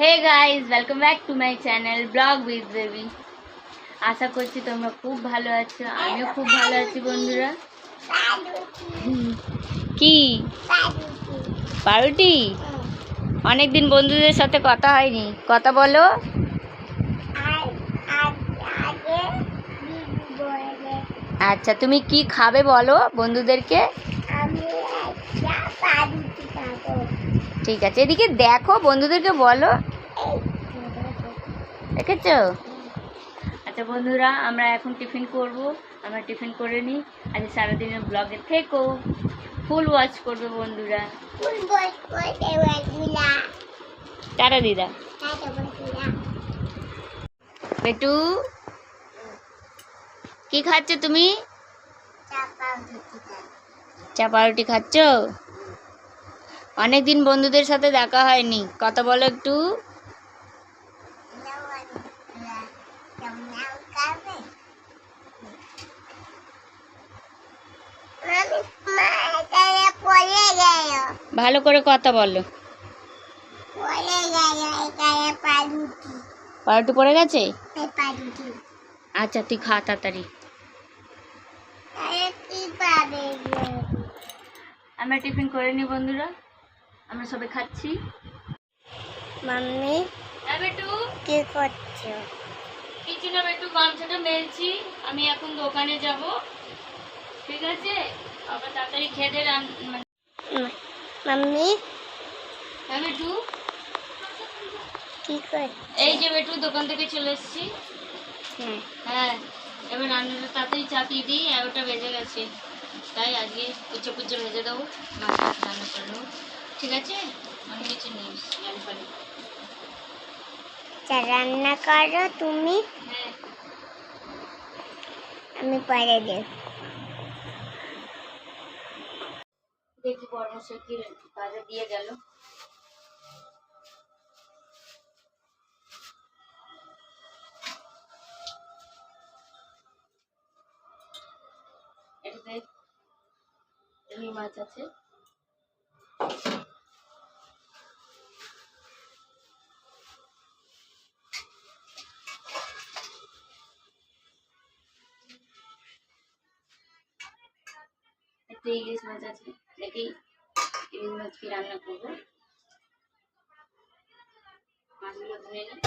Hey guys welcome back to my channel vlog with baby আশা করছি তোমরা খুব ভালো আছো, আমিও খুব ভালো আছি বন্ধুরা। কি? পাউরুটি অনেক দিন বন্ধুদের সাথে কথা হয়নি, কথা বলো। আচ্ছা তুমি কি খাবে বলো বন্ধুদেরকে? ঠিক আছে এদিকে দেখো বন্ধুদেরকে বলো। দেখেছ? আচ্ছা বন্ধুরা আমরা এখন টিফিন করব আমরা টিফিন করে নিই। আজ সারাদিনের ব্লগে থেকো। ফুল ওয়াচ করবে বন্ধুরা। তারা দিদা। পেটু কি খাচ্ছ তুমি? চাপা রুটি খাচ্ছ? অনেকদিন বন্ধুদের সাথে দেখা হয়নি। কথা বলো একটু। ভালো করে কথা বলো। পাউরুটি পড়ে গেছে? আচ্ছা তুই খা তাড়াতাড়ি। আমরা টিফিন করে নি বন্ধুরা। আমরা সবাই খাচ্ছি। মাম্মি হ্যাঁ বেটু। কি করছ? কিছু না একটু গামছাটা মেলছি। আমি এখন দোকানে যাব। ঠিক আছে? আবার তাড়াতাড়ি খেতে মানে মাম্মি হ্যাঁ বেটু। কি করছ? এই যে বেটু দোকান থেকে চলে এসেছি। হ্যাঁ। হ্যাঁ এবার রান্নাটা তাড়াতাড়ি চাপিয়ে দিই এগারোটা বেজে গেছে। তাই আজকে উচ্চ পুচ্চ ভেজে দেবো মাছ রান্না করে নেব ঠিক আছে? ফলে চা রান্না করো তুমি। হ্যাঁ। আমি পরে দেব। দেখি পরামর্শ কি কাজে দিয়ে গেল। এটাতে মাছ আছে। একটু ইলিশ মাছ আছে দেখি ইলিশ মাছ কি রান্না করব। মাছগুলো ধুয়ে নিই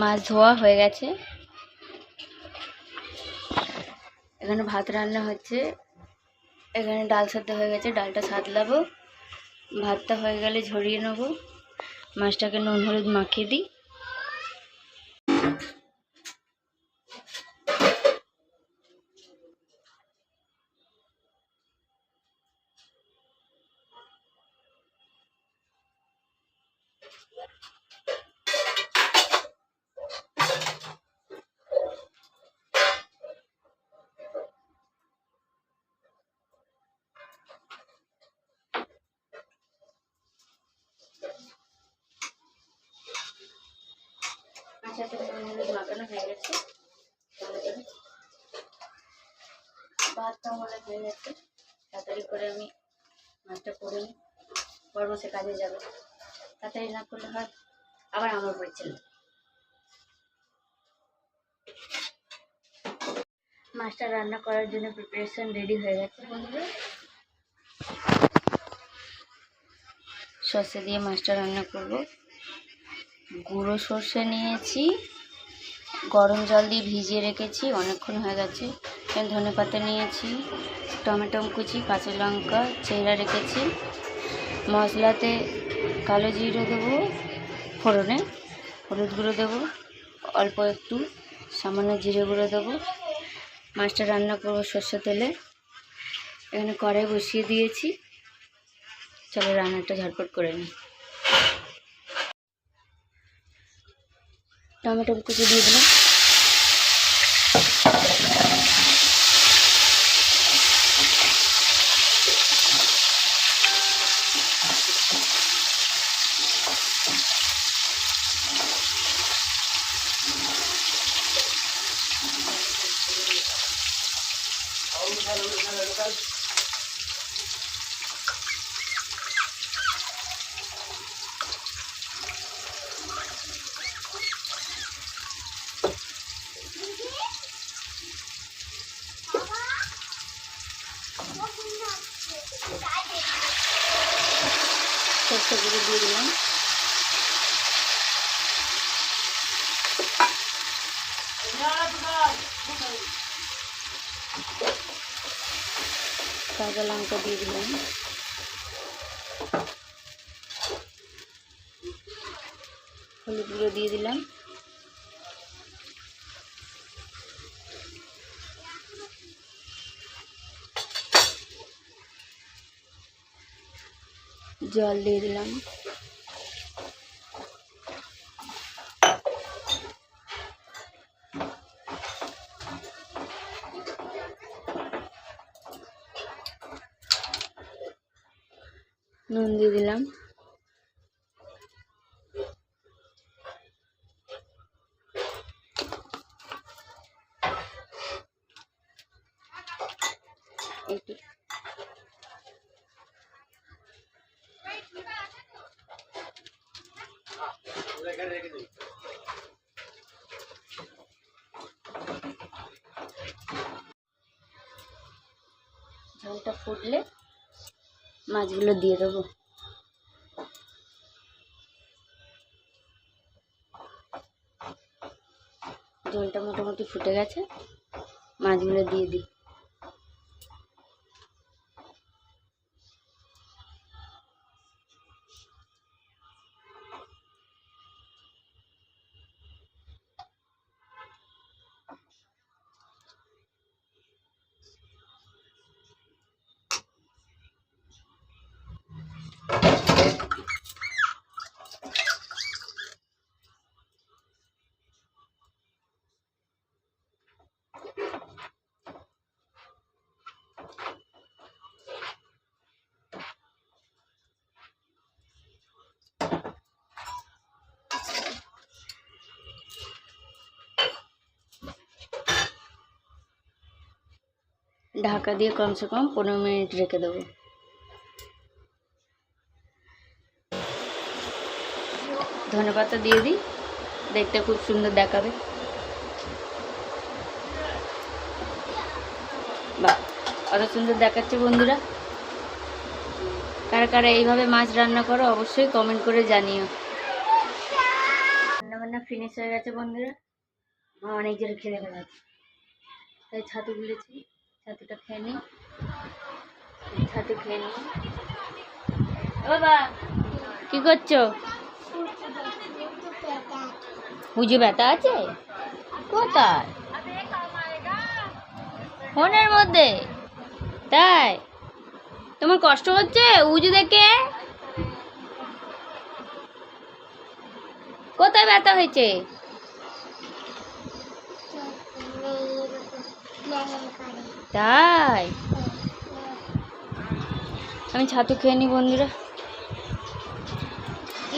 মাছ ধোয়া হয়ে গেছে। এখানে ভাত রান্না হচ্ছে। এখানে ডাল সাথে হয়ে গেছে, ডালটা সাদলাবো ভাতটা হয়ে গেলে ঝরিয়ে নেব। মাছটাকে নুন, হলুদ মাখিয়ে দিই। মাখানো হয়ে গেছে। ভালো মনে হয়ে গেছে। তাড়াতাড়ি করে আমি মাছটা করে নিই। বড় বসে কাজে যাবে। তাড়াতাড়ি না করলে হয় আবার আমার পড়ছিল মাছটা রান্না করার জন্য প্রিপারেশন রেডি হয়ে গেছে বন্ধুরা। সর্ষে দিয়ে মাছটা রান্না করব। গুঁড়ো সর্ষে নিয়েছি। গরম জল দিয়ে ভিজিয়ে রেখেছি, অনেকক্ষণ হয়ে গেছে। ধনে পাতা নিয়েছি, টমেটো কুচি, কাঁচা লঙ্কা, চেরা রেখেছি। মশলাতে কালো জিরে দেবো, ফোড়নে হলুদ গুঁড়ো দেবো, অল্প একটু সামান্য জিরে গুঁড়ো দেবো। মাছটা রান্না করব সর্ষে তেলে। এখানে কড়াই বসিয়ে দিয়েছি। চলো রান্নাটা ঝটপট করে নিই। টমেটো কুচি দিয়ে দিলাম। সর্ষে গুঁড়ো দিয়ে দিলাম। কাঁচা লঙ্কা দিয়ে দিলাম। হলুদ গুঁড়ো দিয়ে দিলাম। জল দিয়ে দিলাম। নুন দিয়ে দিলাম। এইটু ফুটলে মাছগুলো দিয়ে দেবো। জলটা মোটামুটি ফুটে গেছে মাছগুলো দিয়ে দিই। ঢাকা দিয়ে কমসে কম পনেরো মিনিট রেখে দেবো। ধনে পাতা দিয়ে দিই, দেখতে খুব সুন্দর দেখাবে। বাহ, কত সুন্দর দেখাচ্ছে বন্ধুরা। কারা কারা এইভাবে মাছ রান্না করো অবশ্যই কমেন্ট করে জানিও। রান্না বান্না ফিনিশ হয়ে গেছে বন্ধুরা। অনেক জোরে খেলে গেছে তাই ছাতু গুলেছি। ছাতুটা খেয়ে নিই ছাতু খেয়ে বাবা। কি করছ? পুজো ব্যথা আছে? কোথায়? ফোনের মধ্যে। তাই? তোমার কষ্ট হচ্ছে উজু দেখে? কোথায় ব্যথা হয়েছে? তাই? আমি ছাতু খেয়ে নিই বন্ধুরা।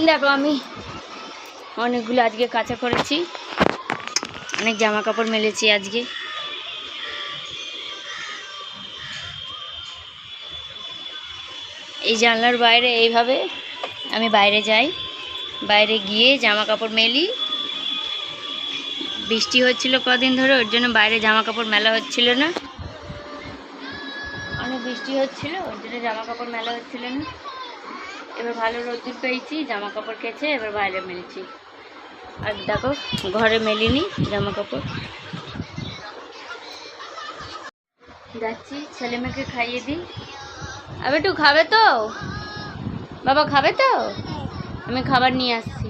দেখো, আমি অনেকগুলো আজকে কাঁচা করেছি। অনেক জামা কাপড় মেলেছি আজকে। এই জানলার বাইরে এইভাবে আমি বাইরে যাই। বাইরে গিয়ে জামা কাপড় মেলি। বৃষ্টি হচ্ছিল কদিন ধরে, ওর জন্য বাইরে জামা কাপড় মেলা হচ্ছিল না। বৃষ্টি হচ্ছিল ওর জন্য জামা কাপড় মেলা হচ্ছিল না। এবার ভালো রোদ্দুর পেয়েছি জামা কাপড় কেচে এবার বাইরে মেলেছি। আর দেখো, ঘরে মেলিনি জামা কাপড় যাচ্ছি, ছেলে মেয়েকে খাইয়ে দিই। আবার একটু খাবে তো? বাবা, খাবে তো? আমি খাবার নিয়ে আসছি।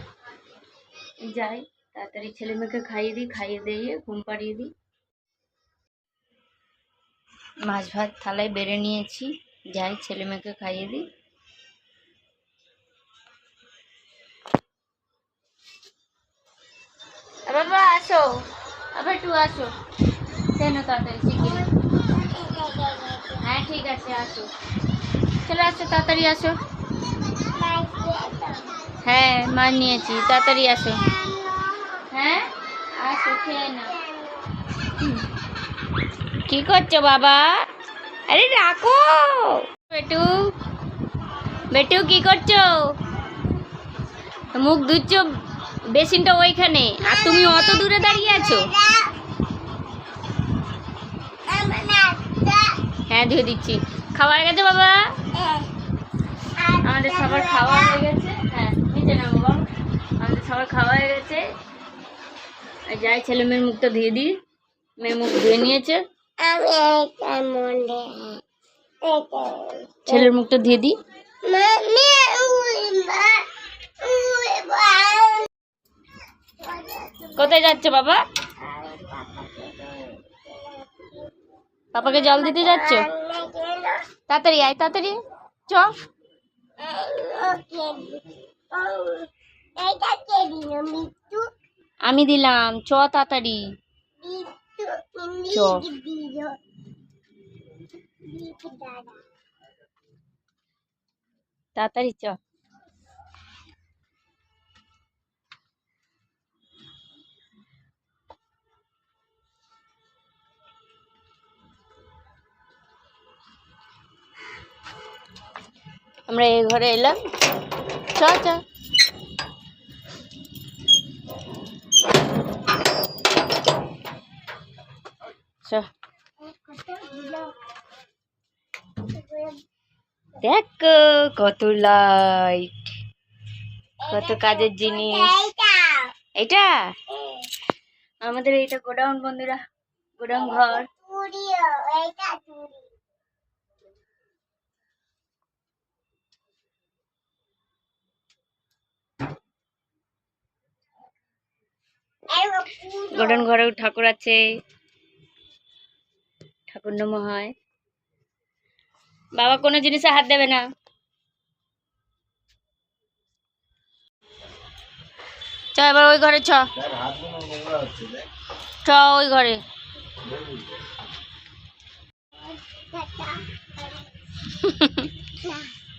যাই, তাড়াতাড়ি ছেলে মেয়েকে খাইয়ে দিই, খাইয়ে দিয়ে ঘুম পাড়িয়ে দিই। মাছ ভাত থালায় বেড়ে নিয়েছি। যাই, ছেলে মেয়েকে খাইয়ে দিই। বাবা, আসো। আবার একটু আসো। কেন তাড়াতাড়ি শিখিয়ে হ্যাঁ ঠিক আছে, আসো। চলে আসো, তাড়াতাড়ি আসো। হ্যাঁ মাছ নিয়েছি, তাড়াতাড়ি আসো। হ্যাঁ আসো, খেয়ে না কি করছ বাবা? আরে রাখো। বেটু বেটু কি করছ? মুখ ধুচ্ছ, বেসিনটা ওইখানে। আর তুমি অত দূরে দাঁড়িয়ে আছো? হ্যাঁ ধুয়ে দিচ্ছি। হয়ে গেছে বাবা? আমাদের সবার খাওয়া হয়ে গেছে। হ্যাঁ বাবা। আমাদের সবার খাওয়া হয়ে গেছে। যাই, ছেলে মেয়ের মুখটা ধুয়ে দিই। মেয়ের মুখ ধুয়ে নিয়েছে। ছেলের মুখটা দিয়ে মা কোথায় যাচ্ছে বাবা? পাপাকে জল দিতে যাচ্ছ? তাড়াতাড়ি আয় তাড়াতাড়ি। চ। আমি দিলাম। চ তাড়াতাড়ি। চ। দিল মৃত্যু দাদা তাড়াতাড়ি চ আমরা এই ঘরে এলাম চ চ চ দেখো কত লাইট কত কাজের জিনিস। এটা? আমাদের এইটা গোডাউন বন্ধুরা গোডাউন ঘর। গোডাউন ঘরেও ঠাকুর আছে। ঠাকুর নম হয়। বাবা কোনো জিনিসে হাত দেবে না। চ এবার ওই ঘরে চ। চ ওই ঘরে।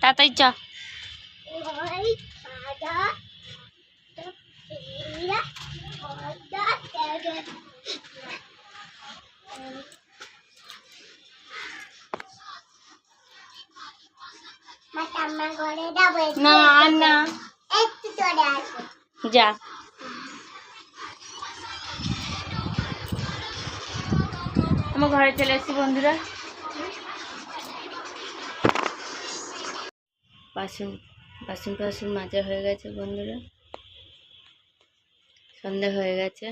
তাড়াতাড়ি চ। ঘরে না আর না। যা। আমার ঘরে চলে এসেছি বন্ধুরা। বাসন বাসন টাসন মাজা হয়ে গেছে বন্ধুরা। সন্ধ্যা হয়ে গেছে।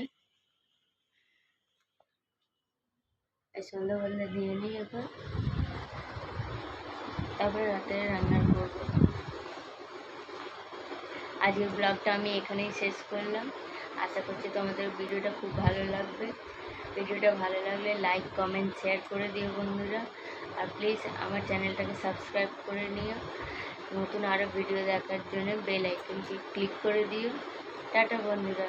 এই সন্ধ্যা বন্ধে দিয়ে নিই এখন তারপরে রাতে রান্না করব। আজকের ব্লগটা আমি এখানেই শেষ করলাম। আশা করছি তোমাদের ভিডিওটা খুব ভালো লাগবে। ভিডিওটা ভালো লাগলে লাইক কমেন্ট শেয়ার করে দিও বন্ধুরা। আর প্লিজ আমার চ্যানেলটাকে সাবস্ক্রাইব করে নিও। নতুন আরও ভিডিও দেখার জন্য বেল আইকনটি ক্লিক করে দিও। টাটা বন্ধুরা।